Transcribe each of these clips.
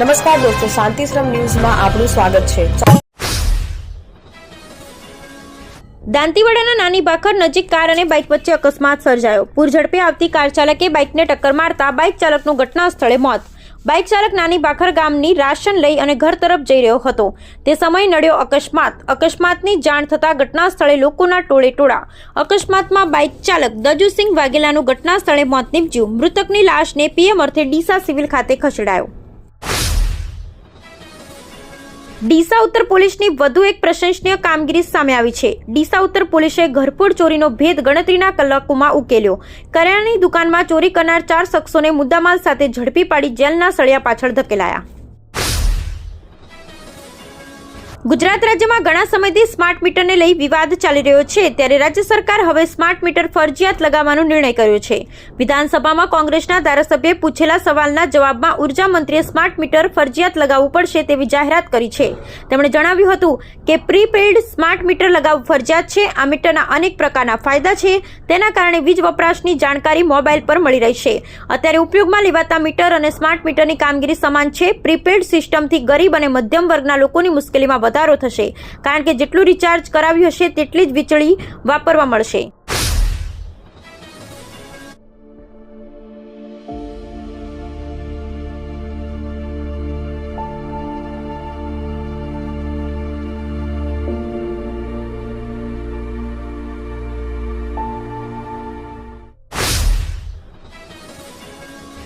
નમસ્કાર દોસ્તો, શાંતિશ્રમ ન્યૂઝમાં આપનું સ્વાગત છે. દાંતીવાડાના નાની ભાખર નજીક કાર અને બાઇક વચ્ચે અકસ્માત સર્જાયો. પૂર ઝડપે આવતી કાર ચાલકે બાઇકને ટક્કર મારતા બાઇક ચાલકનું ઘટના સ્થળે મોત. બાઇક ચાલક નાની ભાખર ગામની રાશન લઈ અને ઘર તરફ જઈ રહ્યો હતો. તે સમયે નડ્યો અકસ્માત. અકસ્માતની જાણ થતાં ઘટના સ્થળે લોકોના ટોળે ટોળા. અકસ્માતમાં બાઇક ચાલક દજુસિંહ વાઘેલાનું ઘટના સ્થળે મોત નીપજ્યું. મૃતકની લાશને પીએમ અર્થે ડીસા સિવિલ ખાતે ખસેડાયો. ડીસા ઉત્તર પોલીસની વધુ એક પ્રશંસનીય કામગીરી સામે આવી છે. ડીસા ઉત્તર પોલીસે ઘરફોડ ચોરીનો ભેદ ગણતરીના કલાકોમાં ઉકેલ્યો. કરિયાણાની દુકાનમાં ચોરી કરનાર ચાર શખ્સોને મુદ્દામાલ સાથે ઝડપી પાડી જેલના સળિયા પાછળ ધકેલાયા. ગુજરાત રાજ્યમાં ઘણા સમયથી સ્માર્ટ મીટરને લઈ વિવાદ ચાલી રહ્યો છે, ત્યારે રાજ્ય સરકાર હવે સ્માર્ટ મીટર ફરજિયાત લગાવવાનો નિર્ણય કર્યો છે. વિધાનસભામાં કોંગ્રેસના ધારાસભ્યે પૂછેલા સવાલના જવાબમાં ઊર્જા મંત્રીએ સ્માર્ટ મીટર ફરજિયાત લગાવવું પડશે તેવી જાહેરાત કરી છે. તેમણે જણાવ્યું હતું કે પ્રીપેડ સ્માર્ટ મીટર લગાવવું ફરજિયાત છે, આ મીટરના અનેક પ્રકારના ફાયદા છે, તેના કારણે વીજ વપરાશની જાણકારી મોબાઈલ પર મળી રહેશે અત્યારે ઉપયોગમાં લેવાતા મીટર અને સ્માર્ટ મીટરની કામગીરી સમાન છે. પ્રીપેડ સિસ્ટમથી ગરીબ અને મધ્યમ વર્ગના લોકોની મુશ્કેલીમાં વધારો થશે. કારણ કે જેટલું રિચાર્જ કરાવ્યું હશે તેટલી જ વીજળી વાપરવા મળશે.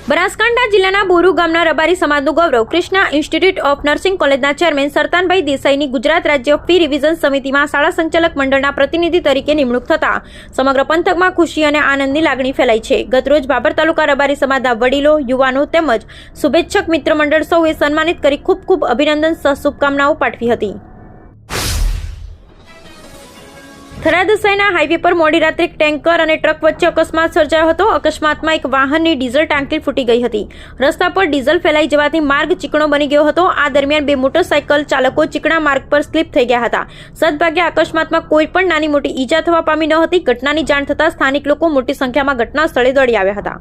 બનાસકાંઠા જિલ્લાના બોરુ ગામના રબારી સમાજનું ગૌરવ કૃષ્ણા ઇન્સ્ટિટ્યૂટ ઓફ નર્સિંગ કોલેજના ચેરમેન સરતાનભાઈ દેસાઈની ગુજરાત રાજ્ય ફી રિવિઝન સમિતિમાં શાળા સંચાલક મંડળના પ્રતિનિધિ તરીકે નિમણૂક થતા સમગ્ર પંથકમાં ખુશી અને આનંદની લાગણી ફેલાઈ છે. ગતરોજ બાબર તાલુકા રબારી સમાજના વડીલો, યુવાનો તેમજ શુભેચ્છક મિત્ર મંડળ સૌએ સન્માનિત કરી ખૂબ ખૂબ અભિનંદન સહ શુભકામનાઓ પાઠવી હતી. થરાદ સૈના હાઈવે પર મોડી રાત્રે ટેન્કર અને ટ્રક વચ્ચે અકસ્માત સર્જાયો હતો. અકસ્માતમાં એક વાહનની ડીઝલ ટાંકી ફૂટી ગઈ હતી. રસ્તા પર ડીઝલ ફેલાઈ જવાથી માર્ગ ચીકણો બની ગયો હતો. આ દરમિયાન બે મોટરસાયકલ ચાલકો ચીકણા માર્ગ પર સ્લીપ થઈ ગયા હતા. સદભાગ્યે અકસ્માતમાં કોઈ પણ નાની મોટી ઈજા થવા પામી ન હતી. ઘટનાની જાણ થતાં સ્થાનિક લોકો મોટી સંખ્યામાં ઘટના સ્થળે દોડી આવ્યા હતા.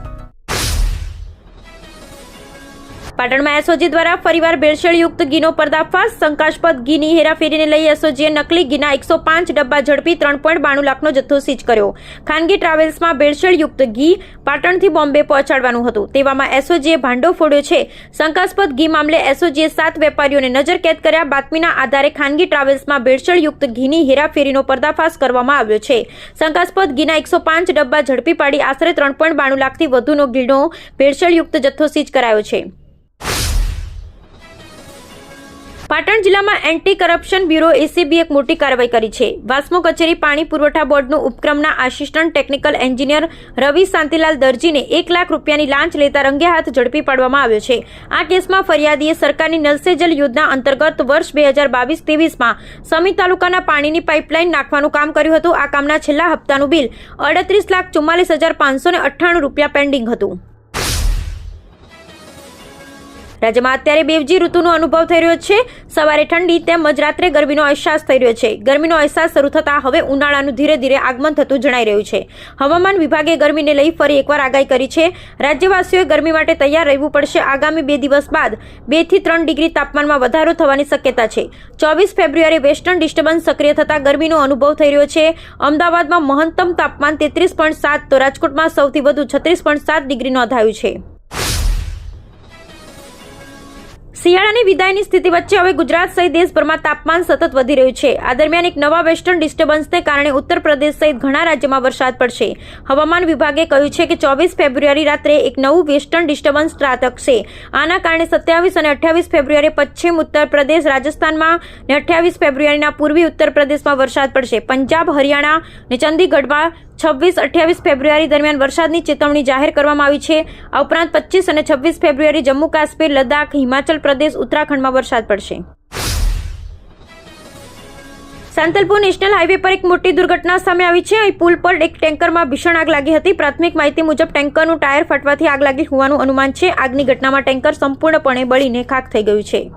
પાટણમાં એસઓજી દ્વારા ફરીવાર ભેળસેળયુક્ત ઘીનો પર્દાફાશ. શંકાસ્પદ ઘીની હેરાફેરીને લઈ એસઓજીએ નકલી ઘીના એકસો પાંચ ડબ્બા ઝડપી ત્રણ પોઈન્ટ બાણું લાખનો જથ્થો સીજ કર્યો. ખાનગી ટ્રાવેલ્સમાં ભેળસેળયુક્ત ઘી પાટણથી બોમ્બે પહોંચાડવાનું હતું. તેવામાં એસઓજીએ ભાંડો ફોડ્યો છે. શંકાસ્પદ ઘી મામલે એસઓજીએ સાત વેપારીઓને નજરકેદ કર્યા. બાતમીના આધારે ખાનગી ટ્રાવેલ્સમાં ભેળસેળયુક્ત ઘીની હેરાફેરીનો પર્દાફાશ કરવામાં આવ્યો છે. શંકાસ્પદ ઘીના એકસો પાંચ ડબ્બા ઝડપી પાડી આશરે ત્રણ પોઈન્ટ બાણું લાખથી વધુનો ઘીનો ભેળસેળયુક્ત જથ્થો સીજ કરાયો છે. પાટણ જિલ્લામાં એન્ટી કરપ્શન બ્યુરો એસીબી એક મોટી કાર્યવાહી કરી છે. વાસ્મો કચેરી પાણી પુરવઠા બોર્ડનું ઉપક્રમના assistant technical engineer Ravi Shantilal દરજીને એક લાખ રૂપિયાની લાંચ લેતા રંગે હાથ ઝડપી પાડવામાં આવ્યો છે. આ કેસમાં ફરિયાદીએ સરકારની નલ સે જલ યોજના અંતર્ગત વર્ષ બે હજાર બાવીસ ત્રેવીસમાં સમી તાલુકાના પાણીની પાઇપલાઇન નાખવાનું કામ કર્યું હતું. આ કામના છેલ્લા હપ્તાનું બિલ અડત્રીસ લાખ ચુમ્માલીસ હજાર પાંચસો અઠ્ઠાણું રૂપિયા પેન્ડિંગ હતું. રાજ્યમાં અત્યારે બેવજી ઋતુનો અનુભવ થઈ રહ્યો છે. સવારે ઠંડી તેમજ રાત્રે ગરમીનો અહેસાસ થઈ રહ્યો છે. ગરમીનો અહેસાસ શરૂ થતાં હવે ઉનાળાનું ધીરે ધીરે આગમન થતું જણાઈ રહ્યું છે. હવામાન વિભાગે ગરમીને લઈ ફરી એકવાર આગાહી કરી છે. રાજ્યવાસીઓએ ગરમી માટે તૈયાર રહેવું પડશે. આગામી બે દિવસ બાદ બેથી ત્રણ ડિગ્રી તાપમાનમાં વધારો થવાની શક્યતા છે. ચોવીસ ફેબ્રુઆરી વેસ્ટર્ન ડિસ્ટર્બન્સ સક્રિય થતાં ગરમીનો અનુભવ થઈ રહ્યો છે. અમદાવાદમાં મહત્તમ તાપમાન તેત્રીસ પોઈન્ટ સાત તો રાજકોટમાં સૌથી વધુ છત્રીસ પોઈન્ટ સાત ડિગ્રી નોંધાયું છે. શિયાળાની વિદાયની સ્થિતિ વચ્ચે હવે ગુજરાત સહિત દેશભરમાં તાપમાન સતત વધી રહ્યું છે. આ દરમિયાન એક નવા વેસ્ટર્ન ડિસ્ટર્બન્સને કારણે ઉત્તર પ્રદેશ સહિત ઘણા રાજ્યોમાં વરસાદ પડશે. હવામાન વિભાગે કહ્યું છે કે ચોવીસ ફેબ્રુઆરી રાત્રે એક નવું વેસ્ટર્ન ડિસ્ટર્બન્સ ત્રાટકશે. આના કારણે સત્યાવીસ અને અઠ્યાવીસ ફેબ્રુઆરી પશ્ચિમ ઉત્તર પ્રદેશ રાજસ્થાનમાં અને અઠ્યાવીસ ફેબ્રુઆરીના પૂર્વી ઉત્તર પ્રદેશમાં વરસાદ પડશે. પંજાબ, હરિયાણા અને ચંદીગઢમાં છવ્વીસ અઠ્યાવીસ ફેબ્રુઆરી દરમિયાન વરસાદની ચેતવણી જાહેર કરવામાં આવી છે. આ ઉપરાંત પચીસ અને છવ્વીસ ફેબ્રુઆરી જમ્મુ કાશ્મીર, લદ્દાખ, હિમાચલ પ્રદેશ, ઉત્તરાખંડમાં વરસાદ પડશે. સાંતલપુર નેશનલ હાઈવે પર એક મોટી દુર્ઘટના સામે આવી છે. અહીં પુલ પર એક ટેન્કરમાં ભીષણ આગ લાગી હતી. પ્રાથમિક માહિતી મુજબ ટેન્કરનું ટાયર ફાટવાથી આગ લાગી હોવાનું અનુમાન છે. આગની ઘટનામાં ટેન્કર સંપૂર્ણપણે બળીને ખાક થઈ ગયું છે.